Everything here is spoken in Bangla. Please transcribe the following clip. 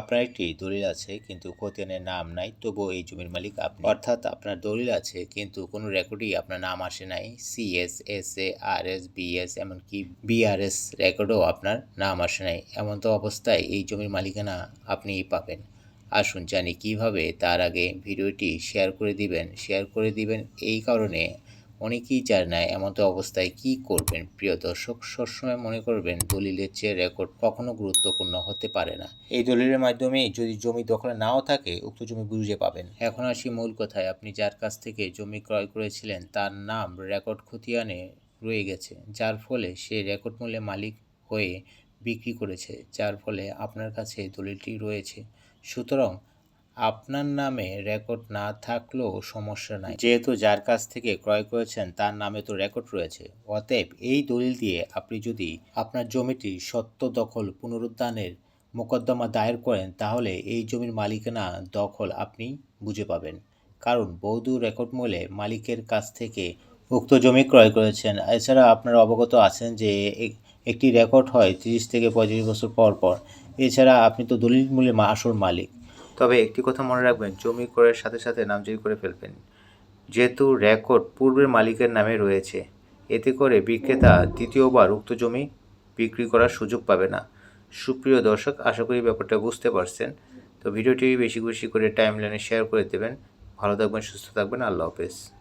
আপনার একটি দলিল আছে, কিন্তু খতিয়ানের নাম নাই, তবুও এই জমির মালিক আপনি। অর্থাৎ আপনার দলিল আছে, কিন্তু কোনো রেকর্ডই আপনার নাম আসে নাই। CS S A R S BS এমনকি বিআরএস রেকর্ডও আপনার নাম আসে নাই। এমন তো অবস্থায় এই জমির মালিকানা আপনিই পাবেন। আসুন জানি কীভাবে তার আগে ভিডিওটি শেয়ার করে দিবেন। শেয়ার করে দিবেন এই কারণে অনেকেই জানে না এমন তো অবস্থায় কি করবেন। প্রিয় দর্শক, সবসময় মনে করবেন দলিলের চেয়ে রেকর্ড কখনো গুরুত্বপূর্ণ হতে পারে না। এই দলিলের মাধ্যমে যদি জমি দখলে নাও থাকে, উক্ত জমি বুঝে পাবেন। এখন আসি মূল কথায়। আপনি যার কাছ থেকে জমি ক্রয় করেছিলেন, তার নাম রেকর্ড খতিয়ানে রয়ে গেছে, যার ফলে সে রেকর্ড মূল্যে মালিক হয়ে বিক্রি করেছে, যার ফলে আপনার কাছে দলিলটি রয়েছে। সুতরাং আপনার নামে রেকর্ড না থাকলেও সমস্যা নাই। যেহেতু যার কাছ থেকে ক্রয় করেছেন, তার নামে তো রেকর্ড রয়েছে। অতএব এই দলিল দিয়ে আপনি যদি আপনার জমিটি সত্য দখল পুনরুদ্ধানের মোকদ্দমা দায়ের করেন, তাহলে এই জমির মালিকানা দখল আপনি বুঝে পাবেন। কারণ বৌদ্ধ রেকর্ড মূলে মালিকের কাছ থেকে উক্ত জমি ক্রয় করেছেন। এছাড়া আপনারা অবগত আছেন যে এক- একটি রেকর্ড হয় তিরিশ থেকে পঁয়ত্রিশ বছর পর পর। এছাড়া আপনি তো দলিল মূলে আসল মালিক। তবে একটি কথা মনে রাখবেন, জমি করার সাথে সাথে নামজারি করে ফেলবেন। যেহেতু রেকর্ড পূর্বের মালিকের নামে রয়েছে, এতে করে বিক্রেতা দ্বিতীয়বার উক্ত জমি বিক্রি করার সুযোগ পাবে না। সুপ্রিয় দর্শক, আশা করি ব্যাপারটা বুঝতে পারছেন। তো ভিডিওটি বেশি বেশি করে টাইম লাইনে শেয়ার করে দেবেন। ভালো থাকবেন, সুস্থ থাকবেন। আল্লাহ হাফেজ।